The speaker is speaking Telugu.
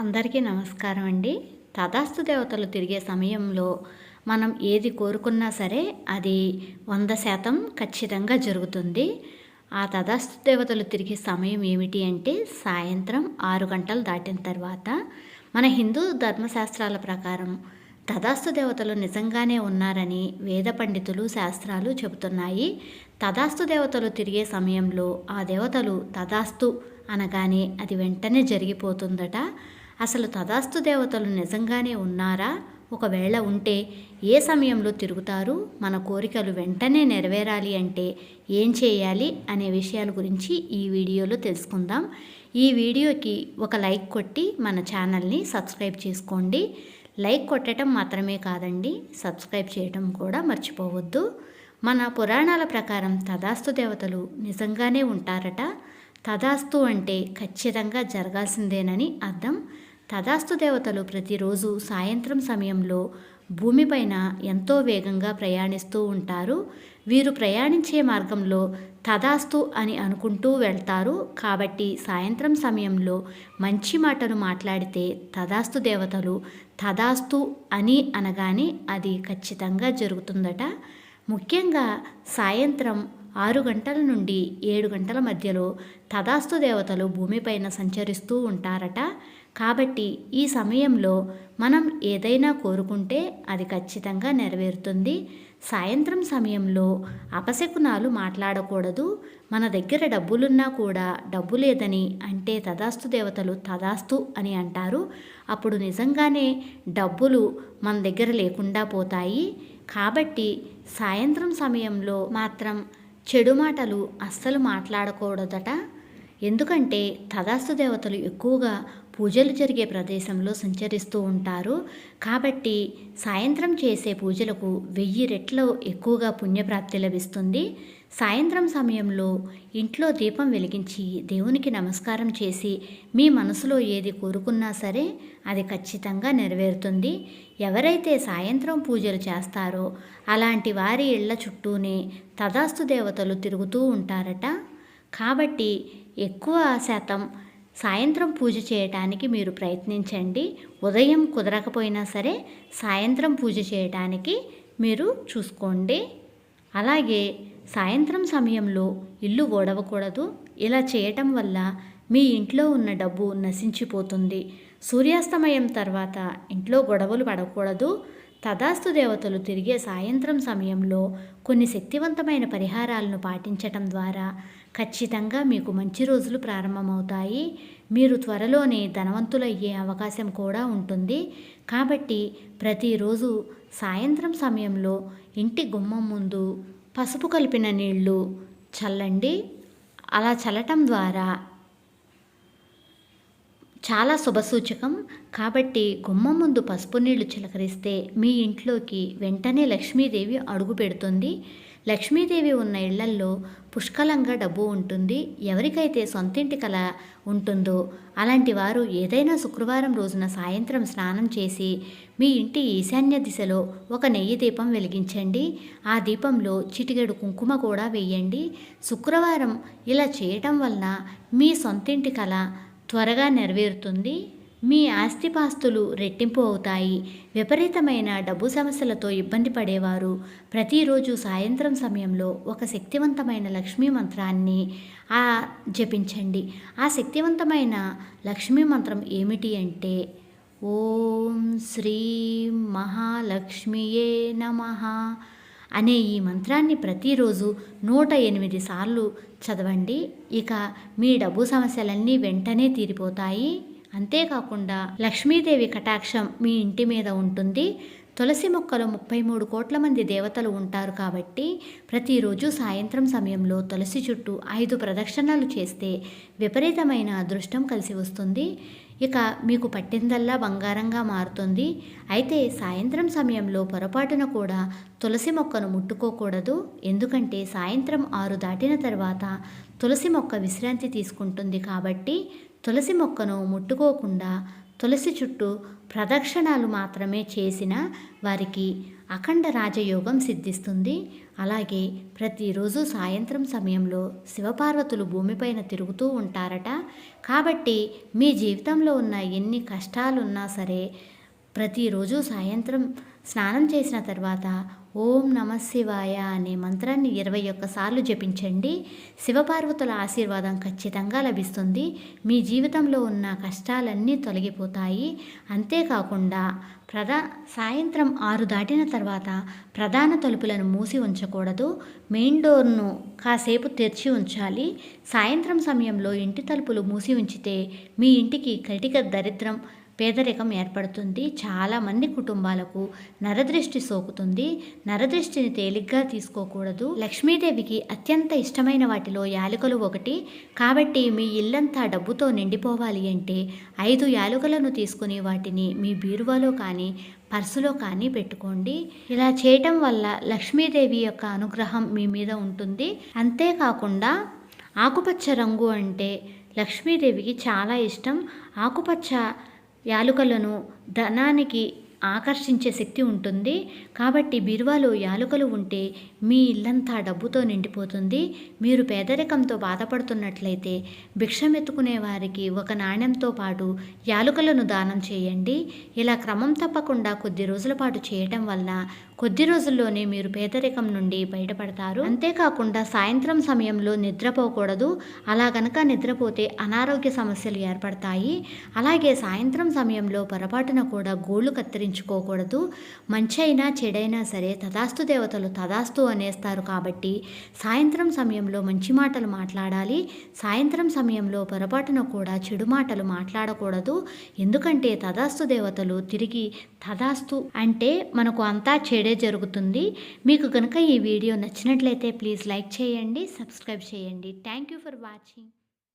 అందరికీ నమస్కారం అండి. తదాస్తు దేవతలు తిరిగే సమయంలో మనం ఏది కోరుకున్నా సరే అది వంద శాతం ఖచ్చితంగా జరుగుతుంది. ఆ తదాస్తు దేవతలు తిరిగే సమయం ఏమిటి అంటే సాయంత్రం ఆరు గంటలు దాటిన తర్వాత మన హిందూ ధర్మశాస్త్రాల ప్రకారం తదాస్తు దేవతలు నిజంగానే ఉన్నారని వేద పండితులు శాస్త్రాలు చెబుతున్నాయి. తదాస్తు దేవతలు తిరిగే సమయంలో ఆ దేవతలు తదాస్తు అనగానే అది వెంటనే జరిగిపోతుందట. అసలు తదాస్తు దేవతలు నిజంగానే ఉన్నారా? ఒకవేళ ఉంటే ఏ సమయంలో తిరుగుతారు? మన కోరికలు వెంటనే నెరవేరాలి అంటే ఏం చేయాలి అనే విషయాల గురించి ఈ వీడియోలో తెలుసుకుందాం. ఈ వీడియోకి ఒక లైక్ కొట్టి మన ఛానల్ని సబ్స్క్రైబ్ చేసుకోండి. లైక్ కొట్టడం మాత్రమే కాదండి సబ్స్క్రైబ్ చేయడం కూడా మర్చిపోవద్దు. మన పురాణాల ప్రకారం తదాస్తు దేవతలు నిజంగానే ఉంటారట? తదాస్తు అంటే ఖచ్చితంగా జరగాల్సిందేనని అర్థం. తదాస్తు దేవతలు ప్రతిరోజు సాయంత్రం సమయంలో భూమిపైన ఎంతో వేగంగా ప్రయాణిస్తూ ఉంటారు. వీరు ప్రయాణించే మార్గంలో తదాస్తు అని అనుకుంటూ వెళ్తారు. కాబట్టి సాయంత్రం సమయంలో మంచి మాటలు మాట్లాడితే తదాస్తు దేవతలు తదాస్తు అని అనగానే అది ఖచ్చితంగా జరుగుతుందట. ముఖ్యంగా సాయంత్రం ఆరు గంటల నుండి ఏడు గంటల మధ్యలో తదాస్తు దేవతలు భూమిపైన సంచరిస్తూ ఉంటారట. కాబట్టి ఈ సమయంలో మనం ఏదైనా కోరుకుంటే అది ఖచ్చితంగా నెరవేరుతుంది. సాయంత్రం సమయంలో అపశకునాలు మాట్లాడకూడదు. మన దగ్గర డబ్బులున్నా కూడా డబ్బు లేదని అంటే తదాస్తు దేవతలు తదాస్తు అని అంటారు. అప్పుడు నిజంగానే డబ్బులు మన దగ్గర లేకుండా పోతాయి. కాబట్టి సాయంత్రం సమయంలో మాత్రం చెడు మాటలు అస్సలు మాట్లాడకూడదట. ఎందుకంటే తదాస్తు దేవతలు ఎక్కువగా పూజలు జరిగే ప్రదేశంలో సంచరిస్తూ ఉంటారు. కాబట్టి సాయంత్రం చేసే పూజలకు వెయ్యి రెట్లు ఎక్కువగా పుణ్యప్రాప్తి లభిస్తుంది. సాయంత్రం సమయంలో ఇంట్లో దీపం వెలిగించి దేవునికి నమస్కారం చేసి మీ మనసులో ఏది కోరుకున్నా సరే అది ఖచ్చితంగా నెరవేరుతుంది. ఎవరైతే సాయంత్రం పూజలు చేస్తారో అలాంటి వారి ఇళ్ళ చుట్టూనే తదాస్తు దేవతలు తిరుగుతూ ఉంటారట. కాబట్టి ఎక్కువ శాతం సాయంత్రం పూజ చేయటానికి మీరు ప్రయత్నించండి. ఉదయం కుదరకపోయినా సరే సాయంత్రం పూజ చేయటానికి మీరు చూసుకోండి. అలాగే సాయంత్రం సమయంలో ఇల్లు ఓడవకూడదు. ఇలా చేయటం వల్ల మీ ఇంట్లో ఉన్న డబ్బు నశించిపోతుంది. సూర్యాస్తమయం తర్వాత ఇంట్లో గొడవలు పడకూడదు. తదాస్తు దేవతలు తిరిగే సాయంత్రం సమయంలో కొన్ని శక్తివంతమైన పరిహారాలను పాటించటం ద్వారా ఖచ్చితంగా మీకు మంచి రోజులు ప్రారంభమవుతాయి. మీరు త్వరలోనే ధనవంతులయ్యే అవకాశం కూడా ఉంటుంది. కాబట్టి ప్రతిరోజు సాయంత్రం సమయంలో ఇంటి గుమ్మం ముందు పసుపు కలిపిన నీళ్ళు చల్లండి. అలా చల్లటం ద్వారా చాలా శుభసూచకం. కాబట్టి గుమ్మం ముందు పసుపు నీళ్ళు చిలకరిస్తే మీ ఇంట్లోకి వెంటనే లక్ష్మీదేవి అడుగు పెడుతుంది. లక్ష్మీదేవి ఉన్న ఇళ్ళల్లో పుష్కలంగా డబ్బు ఉంటుంది. ఎవరికైతే సొంతింటి కల ఉంటుందో అలాంటి వారు ఏదైనా శుక్రవారం రోజున సాయంత్రం స్నానం చేసి మీ ఇంటి ఈశాన్య దిశలో ఒక నెయ్యి దీపం వెలిగించండి. ఆ దీపంలో చిటికెడు కుంకుమ కూడా వేయండి. శుక్రవారం ఇలా చేయటం వలన మీ సొంతింటి కల త్వరగా నెరవేరుతుంది. మీ ఆస్తిపాస్తులు రెట్టింపు అవుతాయి. విపరీతమైన డబ్బు సమస్యలతో ఇబ్బంది పడేవారు. ప్రతిరోజు సాయంత్రం సమయంలో ఒక శక్తివంతమైన లక్ష్మీ మంత్రాన్ని ఆ జపించండి. ఆ శక్తివంతమైన లక్ష్మీ మంత్రం ఏమిటి అంటే ఓం శ్రీ మహాలక్ష్మియే నమ. అనే ఈ మంత్రాన్ని ప్రతిరోజు నూట ఎనిమిది సార్లు చదవండి. ఇక మీ డబ్బు సమస్యలన్నీ వెంటనే తీరిపోతాయి. అంతేకాకుండా లక్ష్మీదేవి కటాక్షం మీ ఇంటి మీద ఉంటుంది. తులసి మొక్కలు ముప్పై మూడు కోట్ల మంది దేవతలు ఉంటారు కాబట్టి ప్రతిరోజు సాయంత్రం సమయంలో తులసి చుట్టూ ఐదు ప్రదక్షిణలు చేస్తే విపరీతమైన అదృష్టం కలిసి వస్తుంది. ఇక మీకు పట్టిందల్లా బంగారంగా మారుతుంది. అయితే సాయంత్రం సమయంలో పొరపాటున కూడా తులసి మొక్కను ముట్టుకోకూడదు. ఎందుకంటే సాయంత్రం ఆరు దాటిన తర్వాత తులసి మొక్క విశ్రాంతి తీసుకుంటుంది కాబట్టి తులసి మొక్కను ముట్టుకోకుండా తులసి చుట్టూ ప్రదక్షిణాలు మాత్రమే చేసిన వారికి అఖండ రాజయోగం సిద్ధిస్తుంది. అలాగే ప్రతిరోజు సాయంత్రం సమయంలో శివపార్వతులు భూమిపైన తిరుగుతూ ఉంటారట. కాబట్టి మీ జీవితంలో ఉన్న ఎన్ని కష్టాలున్నా సరే ప్రతిరోజు సాయంత్రం స్నానం చేసిన తర్వాత ఓం నమ శివాయ అనే మంత్రాన్ని ఇరవై ఒక్కసార్లు జపించండి. శివపార్వతుల ఆశీర్వాదం ఖచ్చితంగా లభిస్తుంది. మీ జీవితంలో ఉన్న కష్టాలన్నీ తొలగిపోతాయి. అంతేకాకుండా ప్రధా సాయంత్రం ఆరు దాటిన తర్వాత ప్రధాన తలుపులను మూసి ఉంచకూడదు. మెయిన్ డోర్ను కాసేపు తెరిచి ఉంచాలి. సాయంత్రం సమయంలో ఇంటి తలుపులు మూసి ఉంచితే మీ ఇంటికి కటిక దరిద్రం పేదరికం ఏర్పడుతుంది. చాలామంది కుటుంబాలకు నరదృష్టి సోకుతుంది. నరదృష్టిని తేలిగ్గా తీసుకోకూడదు. లక్ష్మీదేవికి అత్యంత ఇష్టమైన వాటిలో యాలుకలు ఒకటి. కాబట్టి మీ ఇల్లంతా డబ్బుతో నిండిపోవాలి అంటే ఐదు యాలుకలను తీసుకుని వాటిని మీ బీరువాలో కానీ పర్సులో కానీ పెట్టుకోండి. ఇలా చేయటం వల్ల లక్ష్మీదేవి యొక్క అనుగ్రహం మీ మీద ఉంటుంది. అంతేకాకుండా ఆకుపచ్చ రంగు అంటే లక్ష్మీదేవికి చాలా ఇష్టం. ఆకుపచ్చ యాలుకలను ధనానికి ఆకర్షించే శక్తి ఉంటుంది. కాబట్టి బీరువాలో యాలుకలు ఉంటే మీ ఇల్లంతా డబ్బుతో నిండిపోతుంది. మీరు పేదరికంతో బాధపడుతున్నట్లయితే భిక్షమెత్తుకునే వారికి ఒక నాణ్యంతో పాటు యాలుకలను దానం చేయండి. ఇలా క్రమం తప్పకుండా కొద్ది రోజుల పాటు చేయటం వల్ల కొద్ది రోజుల్లోనే మీరు పేదరికం నుండి బయటపడతారు. అంతేకాకుండా సాయంత్రం సమయంలో నిద్రపోకూడదు. అలా గనక నిద్రపోతే అనారోగ్య సమస్యలు ఏర్పడతాయి. అలాగే సాయంత్రం సమయంలో పొరపాటున కూడా గోళ్ళు కత్తిరించి మంచి అయినా చెడైనా సరే తదాస్తు దేవతలు తదాస్తు అనేస్తారు కాబట్టి సాయంత్రం సమయంలో మంచి మాటలు మాట్లాడాలి. సాయంత్రం సమయంలో పొరపాటున కూడా చెడు మాటలు మాట్లాడకూడదు. ఎందుకంటే తదాస్తు దేవతలు తిరిగి తదాస్తు అంటే మనకు అంతా చెడే జరుగుతుంది. మీకు కనుక ఈ వీడియో నచ్చినట్లయితే ప్లీజ్ లైక్ చేయండి సబ్స్క్రైబ్ చేయండి. Thank you for watching.